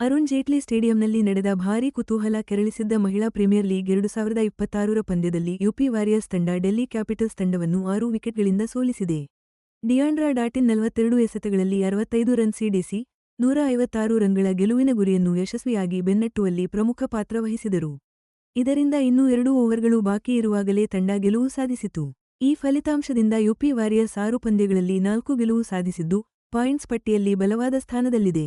ಅರುಣ್ ಜೇಟ್ಲಿ ಸ್ಟೇಡಿಯಂನಲ್ಲಿ ನಡೆದ ಭಾರೀ ಕುತೂಹಲ ಕೆರಳಿಸಿದ್ದ ಮಹಿಳಾ ಪ್ರೀಮಿಯರ್ ಲೀಗ್ ಎರಡು ಸಾವಿರದ ಇಪ್ಪತ್ತಾರರ ಪಂದ್ಯದಲ್ಲಿ ಯುಪಿ ವಾರಿಯರ್ಸ್ ತಂಡ ಡೆಲ್ಲಿ ಕ್ಯಾಪಿಟಲ್ಸ್ ತಂಡವನ್ನು ಆರು ವಿಕೆಟ್ಗಳಿಂದ ಸೋಲಿಸಿದೆ. ಡಿಯಾಂಡ್ರಾ ಡಾಟಿನ್ ನಲವತ್ತೆರಡು ಎಸೆತಗಳಲ್ಲಿ ಅರವತ್ತೈದು ರನ್ ಸಿಡಿಸಿ ನೂರ ಐವತ್ತಾರು ರನ್ಗಳ ಗೆಲುವಿನ ಗುರಿಯನ್ನು ಯಶಸ್ವಿಯಾಗಿ ಬೆನ್ನಟ್ಟುವಲ್ಲಿ ಪ್ರಮುಖ ಪಾತ್ರ ವಹಿಸಿದರು. ಇದರಿಂದ ಇನ್ನೂ ಎರಡು ಓವರ್ಗಳು ಬಾಕಿ ಇರುವಾಗಲೇ ತಂಡ ಗೆಲುವು ಸಾಧಿಸಿತು. ಈ ಫಲಿತಾಂಶದಿಂದ ಯುಪಿ ವಾರಿಯರ್ಸ್ ಆರು ಪಂದ್ಯಗಳಲ್ಲಿ ನಾಲ್ಕು ಗೆಲುವು ಸಾಧಿಸಿದ್ದು, ಪಾಯಿಂಟ್ಸ್ ಪಟ್ಟಿಯಲ್ಲಿ ಬಲವಾದ ಸ್ಥಾನದಲ್ಲಿದೆ.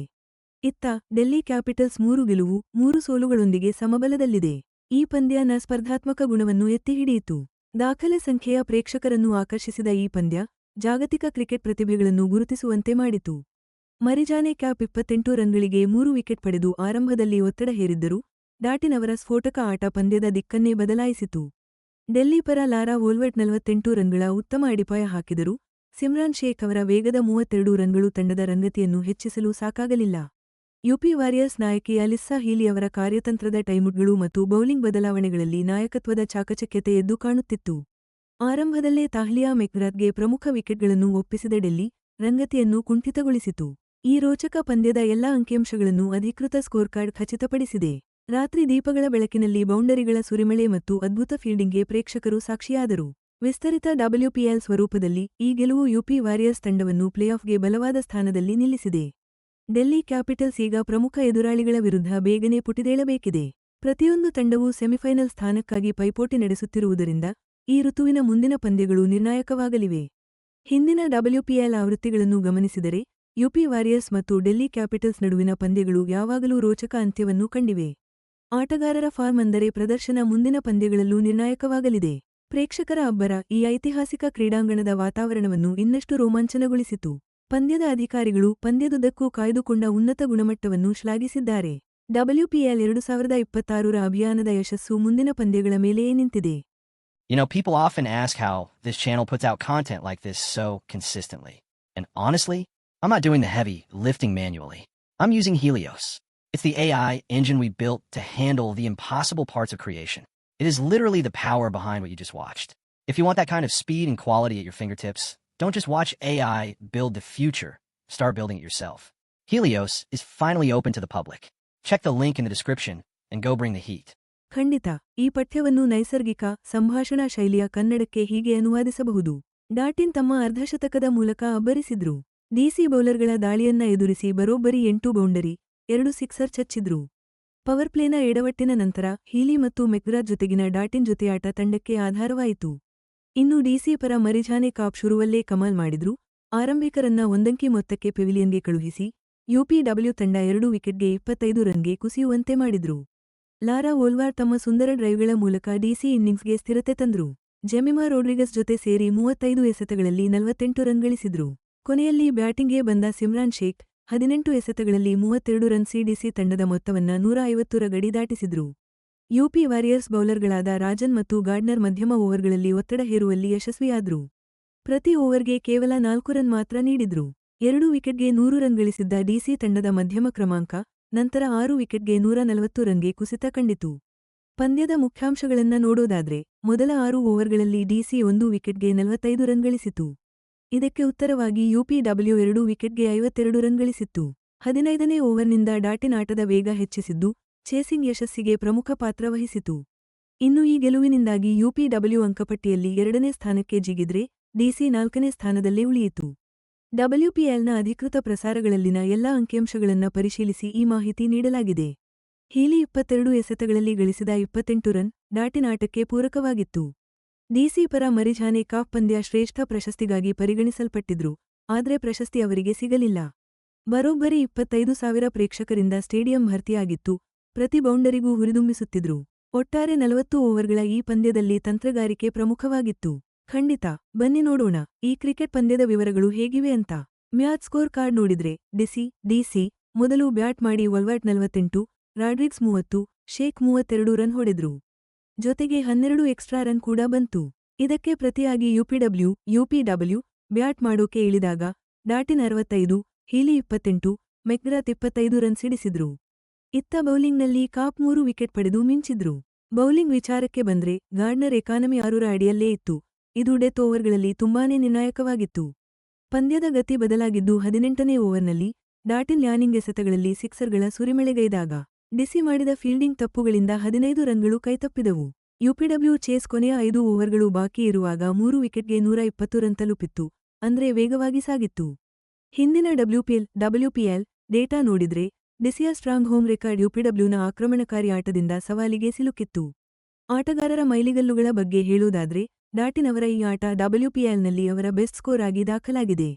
ಇತ್ತ ಡೆಲ್ಲಿ ಕ್ಯಾಪಿಟಲ್ಸ್ ಮೂರು ಗೆಲುವು, ಮೂರು ಸೋಲುಗಳೊಂದಿಗೆ ಸಮಬಲದಲ್ಲಿದೆ. ಈ ಪಂದ್ಯ ನ ಸ್ಪರ್ಧಾತ್ಮಕ ಗುಣವನ್ನು ಎತ್ತಿಹಿಡಿಯಿತು ದಾಖಲೆ ಸಂಖ್ಯೆಯ ಪ್ರೇಕ್ಷಕರನ್ನು ಆಕರ್ಷಿಸಿದ ಈ ಪಂದ್ಯ, ಜಾಗತಿಕ ಕ್ರಿಕೆಟ್ ಪ್ರತಿಭೆಗಳನ್ನು ಗುರುತಿಸುವಂತೆ ಮಾಡಿತು. ಮರಿಜಾನೆ ಕ್ಯಾಪ್ ಇಪ್ಪತ್ತೆಂಟು ರನ್ಗಳಿಗೆ ಮೂರು ವಿಕೆಟ್ ಪಡೆದು ಆರಂಭದಲ್ಲಿ ಒತ್ತಡ ಹೇರಿದ್ದರು, ಡಾಟಿನವರ ಸ್ಫೋಟಕ ಆಟ ಪಂದ್ಯದ ದಿಕ್ಕನ್ನೇ ಬದಲಾಯಿಸಿತು. ಡೆಲ್ಲಿ ಪರ ಲಾರಾ ವೋಲ್ವರ್ಟ್ ನಲವತ್ತೆಂಟು ರನ್ಗಳ ಉತ್ತಮ ಅಡಿಪಾಯ ಹಾಕಿದರು, ಸಿಮ್ರಾನ್ ಶೇಖ್ ಅವರ ವೇಗದ ಮೂವತ್ತೆರಡು ರನ್ಗಳು ತಂಡದ ರಂಗತಿಯನ್ನು ಹೆಚ್ಚಿಸಲು ಸಾಕಾಗಲಿಲ್ಲ. ಯುಪಿ ವಾರಿಯರ್ಸ್ ನಾಯಕಿ ಅಲಿಸ್ಸಾ ಹೀಲಿ ಅವರ ಕಾರ್ಯತಂತ್ರದ ಟೈಮುಟ್ಗಳು ಮತ್ತು ಬೌಲಿಂಗ್ ಬದಲಾವಣೆಗಳಲ್ಲಿ ನಾಯಕತ್ವದ ಚಾಕಚಕ್ಯತೆ ಎದ್ದು ಕಾಣುತ್ತಿತ್ತು. ಆರಂಭದಲ್ಲೇ ತಾಹ್ಲಿಯಾ ಮೆಕ್ರಾತ್ಗೆ ಪ್ರಮುಖ ವಿಕೆಟ್ಗಳನ್ನು ಒಪ್ಪಿಸಿದ ಡೆಲ್ಲಿ, ರಂಗತಿಯನ್ನು ಕುಂಠಿತಗೊಳಿಸಿತು. ಈ ರೋಚಕ ಪಂದ್ಯದ ಎಲ್ಲಾ ಅಂಕಿಅಂಶಗಳನ್ನು ಅಧಿಕೃತ ಸ್ಕೋರ್ಕಾರ್ಡ್ ಖಚಿತಪಡಿಸಿದೆ. ರಾತ್ರಿ ದೀಪಗಳ ಬೆಳಕಿನಲ್ಲಿ ಬೌಂಡರಿಗಳ ಸುರಿಮಳೆ ಮತ್ತು ಅದ್ಭುತ ಫೀಲ್ಡಿಂಗ್ಗೆ ಪ್ರೇಕ್ಷಕರು ಸಾಕ್ಷಿಯಾದರು. ವಿಸ್ತರಿತ ಡಬ್ಲ್ಯೂಪಿಎಲ್ ಸ್ವರೂಪದಲ್ಲಿ ಈ ಗೆಲುವು ಯುಪಿ ವಾರಿಯರ್ಸ್ ತಂಡವನ್ನು ಪ್ಲೇಆಫ್ಗೆ ಬಲವಾದ ಸ್ಥಾನದಲ್ಲಿ ನಿಲ್ಲಿಸಿದೆ. ಡೆಲ್ಲಿ ಕ್ಯಾಪಿಟಲ್ಸ್ ಈಗ ಪ್ರಮುಖ ಎದುರಾಳಿಗಳ ವಿರುದ್ಧ ಬೇಗನೆ ಪುಟಿದೇಳಬೇಕಿದೆ. ಪ್ರತಿಯೊಂದು ತಂಡವೂ ಸೆಮಿಫೈನಲ್ ಸ್ಥಾನಕ್ಕಾಗಿ ಪೈಪೋಟಿ ನಡೆಸುತ್ತಿರುವುದರಿಂದ ಈ ಋತುವಿನ ಮುಂದಿನ ಪಂದ್ಯಗಳು ನಿರ್ಣಾಯಕವಾಗಲಿವೆ. ಹಿಂದಿನ ಡಬ್ಲ್ಯೂಪಿಎಲ್ ಆವೃತ್ತಿಗಳನ್ನು ಗಮನಿಸಿದರೆ, ಯುಪಿ ವಾರಿಯರ್ಸ್ ಮತ್ತು ಡೆಲ್ಲಿ ಕ್ಯಾಪಿಟಲ್ಸ್ ನಡುವಿನ ಪಂದ್ಯಗಳು ಯಾವಾಗಲೂ ರೋಚಕ ಅಂತ್ಯವನ್ನು ಕಂಡಿವೆ. ಆಟಗಾರರ ಫಾರ್ಮ್ ಅಂದರೆ ಪ್ರದರ್ಶನ ಮುಂದಿನ ಪಂದ್ಯಗಳಲ್ಲೂ ನಿರ್ಣಾಯಕವಾಗಲಿದೆ. ಪ್ರೇಕ್ಷಕರ ಅಬ್ಬರ ಈ ಐತಿಹಾಸಿಕ ಕ್ರೀಡಾಂಗಣದ ವಾತಾವರಣವನ್ನು ಇನ್ನಷ್ಟು ರೋಮಾಂಚನಗೊಳಿಸಿತು. ಪಂದ್ಯದ ಅಧಿಕಾರಿಗಳು ಪಂದ್ಯದುದ್ದಕ್ಕೂ ಕಾಯ್ದುಕೊಂಡ ಉನ್ನತ ಗುಣಮಟ್ಟವನ್ನು ಶ್ಲಾಘಿಸಿದ್ದಾರೆ ಡಬ್ಲ್ಯೂಪಿಎಲ್ ಎರಡು ಸಾವಿರದ ಇಪ್ಪತ್ತಾರರ ಅಭಿಯಾನದ ಯಶಸ್ಸು ಮುಂದಿನ ಪಂದ್ಯಗಳ ಮೇಲೆಯೇ ನಿಂತಿದೆ You know, people often ask how this channel puts out content like this so consistently. And honestly, I'm not doing the heavy lifting manually. I'm using Helios. It's the AI engine we built to handle the impossible parts of creation. It is literally the power behind what you just watched. If you want that kind of speed and quality at your fingertips, don't just watch AI build the future. Start building it yourself. Helios is finally open to the public. Check the link in the description and go bring the heat. ಖಂಡಿತ ಈ ಪಠ್ಯವನ್ನು ನೈಸರ್ಗಿಕ ಸಂಭಾಷಣಾ ಶೈಲಿಯ ಕನ್ನಡಕ್ಕೆ ಹೀಗೆ ಅನುವಾದಿಸಬಹುದು ಡಾಟಿನ್ ತಮ್ಮ ಅರ್ಧಶತಕದ ಮೂಲಕ ಅಬ್ಬರಿಸಿದ್ರು DC ಬೌಲರ್ಗಳ ದಾಳಿಯನ್ನ ಎದುರಿಸಿ ಬರೋಬ್ಬರಿ ಎಂಟು ಬೌಂಡರಿ ಎರಡು ಸಿಕ್ಸರ್ ಚಚ್ಚಿದ್ರು ಪವರ್ಪ್ಲೇನ ಎಡವಟ್ಟಿನ ನಂತರ ಹೀಲಿ ಮತ್ತು ಮೆಕ್ಗ್ರಾತ್ ಜೊತೆಗಿನ ಡಾಟಿನ್ ಜೊತೆಯಾಟ ತಂಡಕ್ಕೆ ಆಧಾರವಾಯಿತು ಇನ್ನು ಡಿಸಿ ಪರ ಮರಿಜಾನೆ ಕಾಪ್ ಶುರುವಲ್ಲೇ ಕಮಾಲ್ ಮಾಡಿದ್ರು. ಆರಂಭಿಕರನ್ನ ಒಂದಂಕಿ ಮೊತ್ತಕ್ಕೆ ಪೆವಿಲಿಯನ್ಗೆ ಕಳುಹಿಸಿ, ಯುಪಿಡಬ್ಲ್ಯೂ ತಂಡ ಎರಡು ವಿಕೆಟ್ಗೆ ಇಪ್ಪತ್ತೈದು ರನ್ಗೆ ಕುಸಿಯುವಂತೆ ಮಾಡಿದ್ರು. ಲಾರಾ ಓಲ್ವಾರ್ ತಮ್ಮ ಸುಂದರ ಡ್ರೈವ್ಗಳ ಮೂಲಕ ಡಿಸಿ ಇನ್ನಿಂಗ್ಸ್ಗೆ ಸ್ಥಿರತೆ ತಂದ್ರು. ಜೆಮಿಮಾ ರೋಡ್ರಿಗಸ್ ಜೊತೆ ಸೇರಿ ಮೂವತ್ತೈದು ಎಸೆತಗಳಲ್ಲಿ ನಲವತ್ತೆಂಟು ರನ್ ಗಳಿಸಿದ್ರು. ಕೊನೆಯಲ್ಲಿ ಬ್ಯಾಟಿಂಗ್ಗೆ ಬಂದ ಸಿಮ್ರಾನ್ ಶೇಖ್, ಹದಿನೆಂಟು ಎಸೆತಗಳಲ್ಲಿ ಮೂವತ್ತೆರಡು ರನ್ ಸಿಡಿಸಿ ತಂಡದ ಮೊತ್ತವನ್ನ ನೂರ ರ ಗಡಿ ದಾಟಿಸಿದ್ರು. ಯುಪಿ ವಾರಿಯರ್ಸ್ ಬೌಲರ್ಗಳಾದ ರಾಜನ್ ಮತ್ತು ಗಾರ್ಡ್ನರ್ ಮಧ್ಯಮ ಓವರ್ಗಳಲ್ಲಿ ಒತ್ತಡ ಹೇರುವಲ್ಲಿ ಯಶಸ್ವಿಯಾದ್ರು. ಪ್ರತಿ ಓವರ್ಗೆ ಕೇವಲ ನಾಲ್ಕು ರನ್ ಮಾತ್ರ ನೀಡಿದ್ರು. ಎರಡು ವಿಕೆಟ್ಗೆ ನೂರು ರನ್ ಗಳಿಸಿದ್ದ ಡಿಸಿ ತಂಡದ ಮಧ್ಯಮ ಕ್ರಮಾಂಕ, ನಂತರ ಆರು ವಿಕೆಟ್ಗೆ ನೂರ ನಲವತ್ತು ರನ್ಗೆ ಕುಸಿತ ಕಂಡಿತು. ಪಂದ್ಯದ ಮುಖ್ಯಾಂಶಗಳನ್ನ ನೋಡೋದಾದ್ರೆ, ಮೊದಲ ಆರು ಓವರ್ಗಳಲ್ಲಿ ಡಿಸಿ ಒಂದು ವಿಕೆಟ್ಗೆ ನಲವತ್ತೈದು ರನ್ ಗಳಿಸಿತು. ಇದಕ್ಕೆ ಉತ್ತರವಾಗಿ ಯುಪಿಡಬ್ಲ್ಯೂ ಎರಡು ವಿಕೆಟ್ಗೆ ಐವತ್ತೆರಡು ರನ್ ಗಳಿಸಿತ್ತು. ಹದಿನೈದನೇ ಓವರ್ನಿಂದ ಡಾಟಿನ್ ಆಟದ ವೇಗ ಹೆಚ್ಚಿಸಿದ್ದು ಚೇಸಿಂಗ್ ಯಶಸ್ಸಿಗೆ ಪ್ರಮುಖ ಪಾತ್ರ ವಹಿಸಿತು. ಇನ್ನು ಈ ಗೆಲುವಿನಿಂದಾಗಿ ಯುಪಿಡಬ್ಲ್ಯೂ ಅಂಕಪಟ್ಟಿಯಲ್ಲಿ ಎರಡನೇ ಸ್ಥಾನಕ್ಕೆ ಜಿಗಿದ್ರೆ, ಡಿಸಿ ನಾಲ್ಕನೇ ಸ್ಥಾನದಲ್ಲೇ ಉಳಿಯಿತು. ಡಬ್ಲ್ಯೂಪಿಎಲ್ನ ಅಧಿಕೃತ ಪ್ರಸಾರಗಳಲ್ಲಿನ ಎಲ್ಲಾ ಅಂಕಿಅಂಶಗಳನ್ನು ಪರಿಶೀಲಿಸಿ ಈ ಮಾಹಿತಿ ನೀಡಲಾಗಿದೆ. ಹೀಲಿ ಇಪ್ಪತ್ತೆರಡು ಎಸೆತಗಳಲ್ಲಿ ಗಳಿಸಿದ ಇಪ್ಪತ್ತೆಂಟು ರನ್ ದಾಟಿನಾಟಕ್ಕೆ ಪೂರಕವಾಗಿತ್ತು. ಡಿಸಿ ಪರ ಮರಿಜಾನೆ ಕಾಫ್ ಪಂದ್ಯ ಶ್ರೇಷ್ಠ ಪ್ರಶಸ್ತಿಗಾಗಿ ಪರಿಗಣಿಸಲ್ಪಟ್ಟಿದ್ರು, ಆದರೆ ಪ್ರಶಸ್ತಿ ಅವರಿಗೆ ಸಿಗಲಿಲ್ಲ. ಬರೋಬ್ಬರಿ ಇಪ್ಪತ್ತೈದು ಸಾವಿರ ಪ್ರೇಕ್ಷಕರಿಂದ ಸ್ಟೇಡಿಯಂ ಭರ್ತಿಯಾಗಿತ್ತು ಪ್ರತಿ ಬೌಂಡರಿಗೂ ಹುರಿದುಂಬಿಸುತ್ತಿದ್ರು. ಒಟ್ಟಾರೆ ನಲವತ್ತು ಓವರ್ಗಳ ಈ ಪಂದ್ಯದಲ್ಲಿ ತಂತ್ರಗಾರಿಕೆ ಪ್ರಮುಖವಾಗಿತ್ತು. ಖಂಡಿತ, ಬನ್ನಿ ನೋಡೋಣ, ಈ ಕ್ರಿಕೆಟ್ ಪಂದ್ಯದ ವಿವರಗಳು ಹೇಗಿವೆ ಅಂತ. ಮ್ಯಾಚ್ ಸ್ಕೋರ್ ಕಾರ್ಡ್ ನೋಡಿದ್ರೆ, ಡಿಸಿ ಡಿಸಿ, ಮೊದಲು ಬ್ಯಾಟ್ ಮಾಡಿ ವಲ್ವಾಟ್ ನಲವತ್ತೆಂಟು ರಾಡ್ರಿಕ್ಸ್ ಮೂವತ್ತು ಶೇಖ್ ಮೂವತ್ತೆರಡು ರನ್ ಹೊಡೆದ್ರು. ಜೊತೆಗೆ ಹನ್ನೆರಡು ಎಕ್ಸ್ಟ್ರಾ ರನ್ ಕೂಡ ಬಂತು. ಇದಕ್ಕೆ ಪ್ರತಿಯಾಗಿ ಯುಪಿಡಬ್ಲ್ಯೂ ಯುಪಿಡಬ್ಲ್ಯೂ ಬ್ಯಾಟ್ ಮಾಡೋಕೆ ಇಳಿದಾಗ, ಡಾಟಿನ್ ಅರವತ್ತೈದು, ಹೀಲಿ ಇಪ್ಪತ್ತೆಂಟು ಮೆಕ್ರಾತ್ ಇಪ್ಪತ್ತೈದು ರನ್ ಸಿಡಿಸಿದ್ರು. ಇತ್ತ ಬೌಲಿಂಗ್ನಲ್ಲಿ ಕಾಪ್ ಮೂರು ವಿಕೆಟ್ ಪಡೆದು ಮಿಂಚಿದ್ರು. ಬೌಲಿಂಗ್ ವಿಚಾರಕ್ಕೆ ಬಂದ್ರೆ ಗಾರ್ಡ್ನರ್ ಎಕಾನಮಿ ಆರೂರ ಅಡಿಯಲ್ಲೇ ಇತ್ತು. ಇದು ಡೆತ್ ಓವರ್ಗಳಲ್ಲಿ ತುಂಬಾನೇ ನಿರ್ಣಾಯಕವಾಗಿತ್ತು. ಪಂದ್ಯದ ಗತಿ ಬದಲಾಗಿದ್ದು ಹದಿನೆಂಟನೇ ಓವರ್ನಲ್ಲಿ ಡಾಟಿನ್ ಲ್ಯಾನಿಂಗ್ ಎಸೆತಗಳಲ್ಲಿ ಸಿಕ್ಸರ್ಗಳ ಸುರಿಮಳೆಗೈದಾಗ ಡಿಸಿ ಮಾಡಿದ ಫೀಲ್ಡಿಂಗ್ ತಪ್ಪುಗಳಿಂದ ಹದಿನೈದು ರನ್ಗಳು ಕೈತಪ್ಪಿದವು. ಯುಪಿಡಬ್ಲ್ಯೂ ಚೇಸ್ ಕೊನೆಯ ಐದು ಓವರ್ಗಳು ಬಾಕಿ ಇರುವಾಗ ಮೂರು ವಿಕೆಟ್ಗೆ ನೂರ ಇಪ್ಪತ್ತು ರನ್ ತಲುಪಿತ್ತು, ಅಂದ್ರೆ ವೇಗವಾಗಿ ಸಾಗಿತ್ತು. ಹಿಂದಿನ ಡಬ್ಲ್ಯೂಪಿಎಲ್ ಡಬ್ಲ್ಯೂಪಿಎಲ್ ಡೇಟಾ ನೋಡಿದ್ರೆ ಡಿಸಿಯ ಸ್ಟ್ರಾಂಗ್ ಹೋಮ್ ರೆಕಾರ್ಡ್ ಯುಪಿಡಬ್ಲ್ಯೂನ ಆಕ್ರಮಣಕಾರಿ ಆಟದಿಂದ ಸವಾಲಿಗೆ ಸಿಲುಕಿತ್ತು. ಆಟಗಾರರ ಮೈಲಿಗಲ್ಲುಗಳ ಬಗ್ಗೆ ಹೇಳುವುದಾದರೆ, ಡಾಟಿನವರ ಈ ಆಟ ಡಬ್ಲ್ಯೂಪಿಎಲ್ನಲ್ಲಿ ಅವರ ಬೆಸ್ಟ್ ಸ್ಕೋರ್ ಆಗಿ ದಾಖಲಾಗಿದೆ.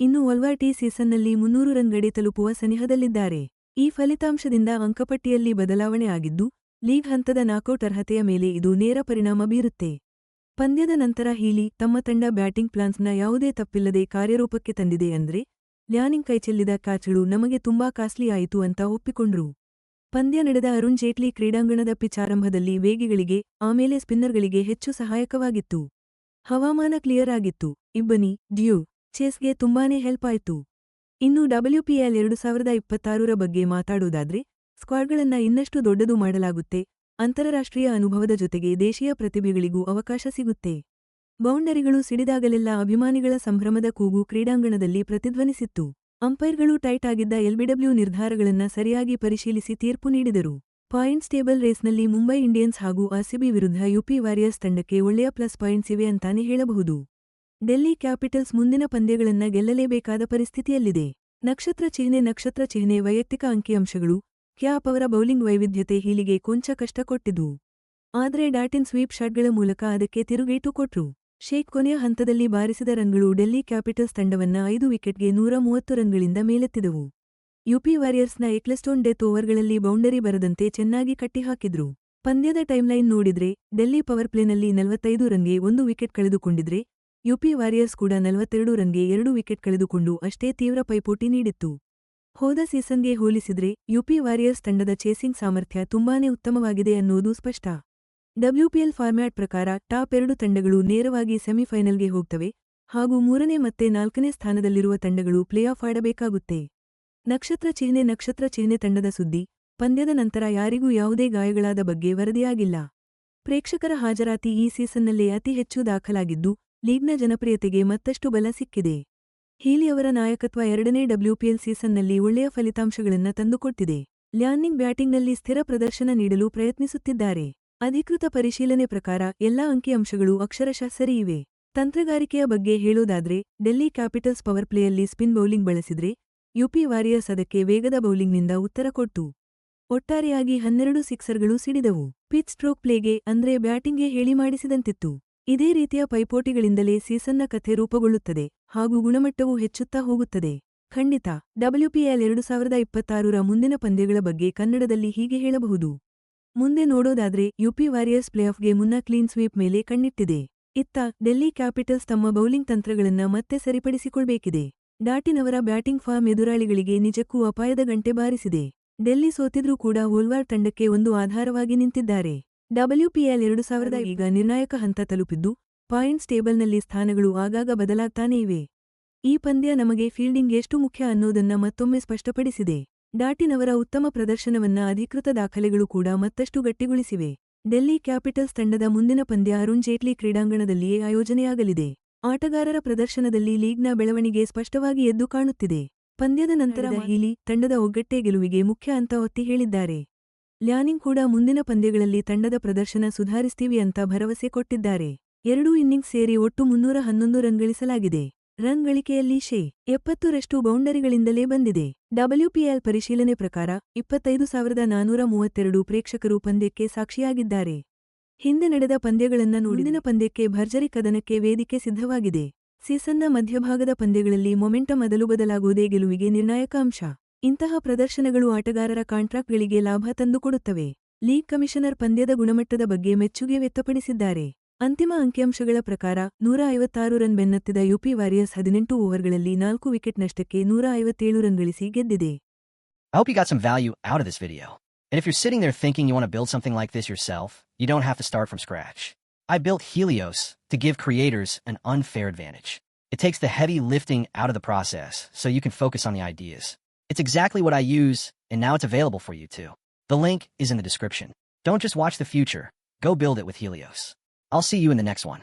ಇನ್ನು ಒಲ್ವಾರ್ ಟಿ ಸೀಸನ್ನಲ್ಲಿ ಮುನ್ನೂರು ರನ್ ಗಡಿ ತಲುಪುವ ಸನಿಹದಲ್ಲಿದ್ದಾರೆ. ಈ ಫಲಿತಾಂಶದಿಂದ ಅಂಕಪಟ್ಟಿಯಲ್ಲಿ ಬದಲಾವಣೆ ಆಗಿದ್ದು, ಲೀಗ್ ಹಂತದ ನಾಕೌಟ್ ಅರ್ಹತೆಯ ಮೇಲೆ ಇದು ನೇರ ಪರಿಣಾಮ ಬೀರುತ್ತೆ. ಪಂದ್ಯದ ನಂತರ ಹೀಲಿ ತಮ್ಮ ತಂಡ ಬ್ಯಾಟಿಂಗ್ ಪ್ಲಾನ್ಸ್ನ ಯಾವುದೇ ತಪ್ಪಿಲ್ಲದೆ ಕಾರ್ಯರೂಪಕ್ಕೆ ತಂದಿದೆ ಅಂದ್ರೆ ಲ್ಯಾನಿಂಗ್ ಕೈಚೆಲ್ಲಿದ ಕ್ಯಾಚ್ಗಳು ನಮಗೆ ತುಂಬಾ ಕಾಸ್ಟ್ಲಿ ಆಯಿತು ಅಂತ ಒಪ್ಪಿಕೊಂಡ್ರು. ಪಂದ್ಯ ನಡೆದ ಅರುಣ್ ಜೇಟ್ಲಿ ಕ್ರೀಡಾಂಗಣದ ಪಿಚ್ ಆರಂಭದಲ್ಲಿ ವೇಗಿಗಳಿಗೆ, ಆಮೇಲೆ ಸ್ಪಿನ್ನರ್ಗಳಿಗೆ ಹೆಚ್ಚು ಸಹಾಯಕವಾಗಿತ್ತು. ಹವಾಮಾನ ಕ್ಲಿಯರ್ ಆಗಿತ್ತು. ಇಬ್ಬನಿ, ಡ್ಯೂ, ಚೇಸ್ಗೆ ತುಂಬಾನೇ ಹೆಲ್ಪ್ ಆಯ್ತು. ಇನ್ನು ಡಬ್ಲ್ಯೂಪಿಎಲ್ ಎರಡು ಸಾವಿರದ ಇಪ್ಪತ್ತಾರರ ಬಗ್ಗೆ ಮಾತಾಡೋದಾದ್ರೆ, ಸ್ಕ್ವಾಡ್ಗಳನ್ನ ಇನ್ನಷ್ಟು ದೊಡ್ಡದು ಮಾಡಲಾಗುತ್ತೆ, ಅಂತಾರಾಷ್ಟ್ರೀಯ ಅನುಭವದ ಜೊತೆಗೆ ದೇಶೀಯ ಪ್ರತಿಭೆಗಳಿಗೂ ಅವಕಾಶ ಸಿಗುತ್ತೆ. ಬೌಂಡರಿಗಳು ಸಿಡಿದಾಗಲೆಲ್ಲ ಅಭಿಮಾನಿಗಳ ಸಂಭ್ರಮದ ಕೂಗು ಕ್ರೀಡಾಂಗಣದಲ್ಲಿ ಪ್ರತಿಧ್ವನಿಸಿತ್ತು. ಅಂಪೈರ್ಗಳು ಟೈಟ್ ಆಗಿದ್ದ ಎಲ್ಬಿಡಬ್ಲ್ಯೂ ನಿರ್ಧಾರಗಳನ್ನ ಸರಿಯಾಗಿ ಪರಿಶೀಲಿಸಿ ತೀರ್ಪು ನೀಡಿದರು. ಪಾಯಿಂಟ್ಸ್ ಟೇಬಲ್ ರೇಸ್ನಲ್ಲಿ ಮುಂಬೈ ಇಂಡಿಯನ್ಸ್ ಹಾಗೂ ಆರ್ಸಿಬಿ ವಿರುದ್ಧ ಯುಪಿ ವಾರಿಯರ್ಸ್ ತಂಡಕ್ಕೆ ಒಳ್ಳೆಯ ಪ್ಲಸ್ ಪಾಯಿಂಟ್ಸ್ ಇವೆ ಅಂತಾನೆ ಹೇಳಬಹುದು. ಡೆಲ್ಲಿ ಕ್ಯಾಪಿಟಲ್ಸ್ ಮುಂದಿನ ಪಂದ್ಯಗಳನ್ನ ಗೆಲ್ಲಲೇಬೇಕಾದ ಪರಿಸ್ಥಿತಿಯಲ್ಲಿದೆ. ನಕ್ಷತ್ರ ಚಿಹ್ನೆ ನಕ್ಷತ್ರ ಚಿಹ್ನೆ ವೈಯಕ್ತಿಕ ಅಂಕಿಅಂಶಗಳು, ಕ್ಯಾಪ್ ಅವರ ಬೌಲಿಂಗ್ ವೈವಿಧ್ಯತೆ ಹೀಲಿಗೆ ಕೊಂಚ ಕಷ್ಟ ಕೊಟ್ಟಿದ್ದು ಆದರೆ ಡಾಟಿನ್ ಸ್ವೀಪ್ ಶಾಟ್ಗಳ ಮೂಲಕ ಅದಕ್ಕೆ ತಿರುಗೇಟು ಕೊಟ್ರು. ಶೇಖ್ ಕೊನೆಯ ಹಂತದಲ್ಲಿ ಬಾರಿಸಿದ ರನ್ಗಳು ಡೆಲ್ಲಿ ಕ್ಯಾಪಿಟಲ್ಸ್ ತಂಡವನ್ನ ಐದು ವಿಕೆಟ್ಗೆ ನೂರ ಮೂವತ್ತು ರನ್ಗಳಿಂದ ಮೇಲೆತ್ತಿದವು. ಯುಪಿ ವಾರಿಯರ್ಸ್ನ ಎಕ್ಲೆಸ್ಟೋನ್ ಡೆತ್ ಓವರ್ಗಳಲ್ಲಿ ಬೌಂಡರಿ ಬರದಂತೆ ಚೆನ್ನಾಗಿ ಕಟ್ಟಿಹಾಕಿದ್ರು. ಪಂದ್ಯದ ಟೈಮ್ಲೈನ್ ನೋಡಿದ್ರೆ, ಡೆಲ್ಲಿ ಪವರ್ ಪ್ಲೇನಲ್ಲಿ ನಲವತ್ತೈದು ರನ್ಗೆ ಒಂದು ವಿಕೆಟ್ ಕಳೆದುಕೊಂಡಿದ್ರೆ, ಯುಪಿ ವಾರಿಯರ್ಸ್ ಕೂಡ ನಲವತ್ತೆರಡು ರನ್ಗೆ ಎರಡು ವಿಕೆಟ್ ಕಳೆದುಕೊಂಡು ಅಷ್ಟೇ ತೀವ್ರ ಪೈಪೋಟಿ ನೀಡಿತ್ತು. ಹೋದ ಸೀಸನ್ಗೆ ಹೋಲಿಸಿದ್ರೆ, ಯುಪಿ ವಾರಿಯರ್ಸ್ ತಂಡದ ಚೇಸಿಂಗ್ ಸಾಮರ್ಥ್ಯ ತುಂಬಾನೇ ಉತ್ತಮವಾಗಿದೆ ಅನ್ನೋದು ಸ್ಪಷ್ಟ. ಡಬ್ಲ್ಯೂಪಿಎಲ್ ಫಾರ್ಮ್ಯಾಟ್ ಪ್ರಕಾರ ಟಾಪ್ ಎರಡು ತಂಡಗಳು ನೇರವಾಗಿ ಸೆಮಿಫೈನಲ್ಗೆ ಹೋಗ್ತವೆ ಹಾಗೂ ಮೂರನೇ ಮತ್ತೆ ನಾಲ್ಕನೇ ಸ್ಥಾನದಲ್ಲಿರುವ ತಂಡಗಳು ಪ್ಲೇಆಫ್ ಆಡಬೇಕಾಗುತ್ತೆ. ನಕ್ಷತ್ರ ಚಿಹ್ನೆ ನಕ್ಷತ್ರ ಚಿಹ್ನೆ ತಂಡದ ಸುದ್ದಿ, ಪಂದ್ಯದ ನಂತರ ಯಾರಿಗೂ ಯಾವುದೇ ಗಾಯಗಳಾದ ಬಗ್ಗೆ ವರದಿಯಾಗಿಲ್ಲ. ಪ್ರೇಕ್ಷಕರ ಹಾಜರಾತಿ ಈ ಸೀಸನ್ನಲ್ಲೇ ಅತಿ ಹೆಚ್ಚು ದಾಖಲಾಗಿದ್ದು, ಲೀಗ್ನ ಜನಪ್ರಿಯತೆಗೆ ಮತ್ತಷ್ಟು ಬಲ ಸಿಕ್ಕಿದೆ. ಹೀಲಿಯವರ ನಾಯಕತ್ವ ಎರಡನೇ ಡಬ್ಲ್ಯೂಪಿಎಲ್ ಸೀಸನ್ನಲ್ಲಿ ಒಳ್ಳೆಯ ಫಲಿತಾಂಶಗಳನ್ನು ತಂದುಕೊಟ್ಟಿದೆ. ಲ್ಯಾನ್ನಿಂಗ್ ಬ್ಯಾಟಿಂಗ್ನಲ್ಲಿ ಸ್ಥಿರ ಪ್ರದರ್ಶನ ನೀಡಲು ಪ್ರಯತ್ನಿಸುತ್ತಿದ್ದಾರೆ. ಅಧಿಕೃತ ಪರಿಶೀಲನೆ ಪ್ರಕಾರ ಎಲ್ಲಾ ಅಂಕಿಅಂಶಗಳು ಅಕ್ಷರಶಃ ಸರಿಯಿವೆ ತಂತ್ರಗಾರಿಕೆಯ ಬಗ್ಗೆ ಹೇಳೋದಾದ್ರೆ, ಡೆಲ್ಲಿ ಕ್ಯಾಪಿಟಲ್ಸ್ ಪವರ್ ಪ್ಲೇಯಲ್ಲಿ ಸ್ಪಿನ್ ಬೌಲಿಂಗ್ ಬಳಸಿದ್ರೆ, ಯುಪಿ ವಾರಿಯರ್ಸ್ ಅದಕ್ಕೆ ವೇಗದ ಬೌಲಿಂಗ್ನಿಂದ ಉತ್ತರ ಕೊಟ್ಟು, ಒಟ್ಟಾರೆಯಾಗಿ ಹನ್ನೆರಡು ಸಿಕ್ಸರ್ಗಳು ಸಿಡಿದವು. ಪಿಚ್ ಸ್ಟ್ರೋಕ್ ಪ್ಲೇಗೆ ಅಂದ್ರೆ ಬ್ಯಾಟಿಂಗ್ಗೆ ಹೇಳಿ ಮಾಡಿಸಿದಂತಿತ್ತು. ಇದೇ ರೀತಿಯ ಪೈಪೋಟಿಗಳಿಂದಲೇ ಸೀಸನ್ನ ಕಥೆ ರೂಪುಗೊಳ್ಳುತ್ತದೆ ಹಾಗೂ ಗುಣಮಟ್ಟವೂ ಹೆಚ್ಚುತ್ತಾ ಹೋಗುತ್ತದೆ. ಖಂಡಿತ ಡಬ್ಲ್ಯೂಪಿಎಲ್ ಎರಡು ಸಾವಿರದ ಇಪ್ಪತ್ತಾರರ ಮುಂದಿನ ಪಂದ್ಯಗಳ ಬಗ್ಗೆ ಕನ್ನಡದಲ್ಲಿ ಹೀಗೆ ಹೇಳಬಹುದು. ಮುಂದೆ ನೋಡೋದಾದ್ರೆ ಯುಪಿ ವಾರಿಯರ್ಸ್ ಪ್ಲೇಆಫ್ಗೆ ಮುನ್ನ ಕ್ಲೀನ್ ಸ್ವೀಪ್ ಮೇಲೆ ಕಣ್ಣಿಟ್ಟಿದೆ. ಇತ್ತ ಡೆಲ್ಲಿ ಕ್ಯಾಪಿಟಲ್ಸ್ ತಮ್ಮ ಬೌಲಿಂಗ್ ತಂತ್ರಗಳನ್ನ ಮತ್ತೆ ಸರಿಪಡಿಸಿಕೊಳ್ಬೇಕಿದೆ. ಡಾಟಿನವರ ಬ್ಯಾಟಿಂಗ್ ಫಾರ್ಮ್ ಎದುರಾಳಿಗಳಿಗೆ ನಿಜಕ್ಕೂ ಅಪಾಯದ ಗಂಟೆ ಬಾರಿಸಿದೆ. ಡೆಲ್ಲಿ ಸೋತಿದ್ರೂ ಕೂಡ ಹೋಲ್ವಾರ್ ತಂಡಕ್ಕೆ ಒಂದು ಆಧಾರವಾಗಿ ನಿಂತಿದ್ದಾರೆ. ಡಬ್ಲ್ಯೂಪಿಎಲ್ ಎರಡು ಸಾವಿರದ ಈಗ ನಿರ್ಣಾಯಕ ಹಂತ ತಲುಪಿದ್ದು, ಪಾಯಿಂಟ್ಸ್ ಟೇಬಲ್ನಲ್ಲಿ ಸ್ಥಾನಗಳು ಆಗಾಗ ಬದಲಾಗ್ತಾನೇ ಇವೆ. ಈ ಪಂದ್ಯ ನಮಗೆ ಫೀಲ್ಡಿಂಗ್ ಎಷ್ಟು ಮುಖ್ಯ ಅನ್ನೋದನ್ನ ಮತ್ತೊಮ್ಮೆ ಸ್ಪಷ್ಟಪಡಿಸಿದೆ. ಡಾಟಿನವರ ಉತ್ತಮ ಪ್ರದರ್ಶನವನ್ನ ಅಧಿಕೃತ ದಾಖಲೆಗಳು ಕೂಡ ಮತ್ತಷ್ಟು ಗಟ್ಟಿಗೊಳಿಸಿವೆ. ಡೆಲ್ಲಿ ಕ್ಯಾಪಿಟಲ್ಸ್ ತಂಡದ ಮುಂದಿನ ಪಂದ್ಯ ಅರುಣ್ ಜೇಟ್ಲಿ ಕ್ರೀಡಾಂಗಣದಲ್ಲಿಯೇ ಆಯೋಜನೆಯಾಗಲಿದೆ. ಆಟಗಾರರ ಪ್ರದರ್ಶನದಲ್ಲಿ ಲೀಗ್ನ ಬೆಳವಣಿಗೆ ಸ್ಪಷ್ಟವಾಗಿ ಎದ್ದು ಕಾಣುತ್ತಿದೆ. ಪಂದ್ಯದ ನಂತರ ಹೀಲಿ ತಂಡದ ಒಗ್ಗಟ್ಟೆ ಗೆಲುವಿಗೆ ಮುಖ್ಯ ಅಂತ ಒತ್ತಿ ಹೇಳಿದ್ದಾರೆ. ಲ್ಯಾನಿಂಗ್ ಕೂಡ ಮುಂದಿನ ಪಂದ್ಯಗಳಲ್ಲಿ ತಂಡದ ಪ್ರದರ್ಶನ ಸುಧಾರಿಸ್ತೀವಿ ಅಂತ ಭರವಸೆ ಕೊಟ್ಟಿದ್ದಾರೆ. ಎರಡೂ ಇನ್ನಿಂಗ್ಸ್ ಸೇರಿ ಒಟ್ಟು ಮುನ್ನೂರ ಹನ್ನೊಂದು ರನ್ ಗಳಿಸಲಾಗಿದೆ. ರನ್ ಗಳಿಕೆಯಲ್ಲಿ ಶೇ ಎಪ್ಪತ್ತರಷ್ಟು ಬೌಂಡರಿಗಳಿಂದಲೇ ಬಂದಿದೆ. ಡಬ್ಲ್ಯೂಪಿಎಲ್ ಪರಿಶೀಲನೆ ಪ್ರಕಾರ ಇಪ್ಪತ್ತೈದು ಸಾವಿರದ ನಾನೂರ ಮೂವತ್ತೆರಡು ಪ್ರೇಕ್ಷಕರು ಪಂದ್ಯಕ್ಕೆ ಸಾಕ್ಷಿಯಾಗಿದ್ದಾರೆ. ಹಿಂದೆ ನಡೆದ ಪಂದ್ಯಗಳನ್ನ ನೋಡಿದಿನ ಪಂದ್ಯಕ್ಕೆ ಭರ್ಜರಿ ಕದನಕ್ಕೆ ವೇದಿಕೆ ಸಿದ್ಧವಾಗಿದೆ. ಸೀಸನ್ನ ಮಧ್ಯಭಾಗದ ಪಂದ್ಯಗಳಲ್ಲಿ ಮೊಮೆಂಟಮ್ ಅದಲು ಬದಲಾಗುವುದೇ ಗೆಲುವಿಗೆ ನಿರ್ಣಾಯಕ ಅಂಶ. ಇಂತಹ ಪ್ರದರ್ಶನಗಳು ಆಟಗಾರರ ಕಾಂಟ್ರಾಕ್ಟ್ಗಳಿಗೆ ಲಾಭ ತಂದುಕೊಡುತ್ತವೆ. ಲೀಗ್ ಕಮಿಷನರ್ ಪಂದ್ಯದ ಗುಣಮಟ್ಟದ ಬಗ್ಗೆ ಮೆಚ್ಚುಗೆ ವ್ಯಕ್ತಪಡಿಸಿದ್ದಾರೆ. ಅಂತಿಮ ಅಂಕಿಅಂಶಗಳ ಪ್ರಕಾರ ನೂರ ಐವತ್ತಾರು ರನ್ ಬೆನ್ನತ್ತಿದ ಯುಪಿ ವಾರಿಯರ್ಸ್ ಹದಿನೆಂಟು ಓವರ್ಗಳಲ್ಲಿ ನಾಲ್ಕು ವಿಕೆಟ್ ನಷ್ಟಕ್ಕೆ ನೂರ ಐವತ್ತೇಳು ರನ್ ಗಳಿಸಿ ಗೆದ್ದಿದೆ I hope you got some value out of this video. And if you're sitting there thinking you want to build something like this yourself, you don't have to start from scratch. I built Helios to give creators an unfair advantage. It takes the heavy lifting out of the process so you can focus on the ideas. It's exactly what I use, and now it's available for you too. The link is in the description. Don't just watch the future, go build it with Helios. I'll see you in the next one.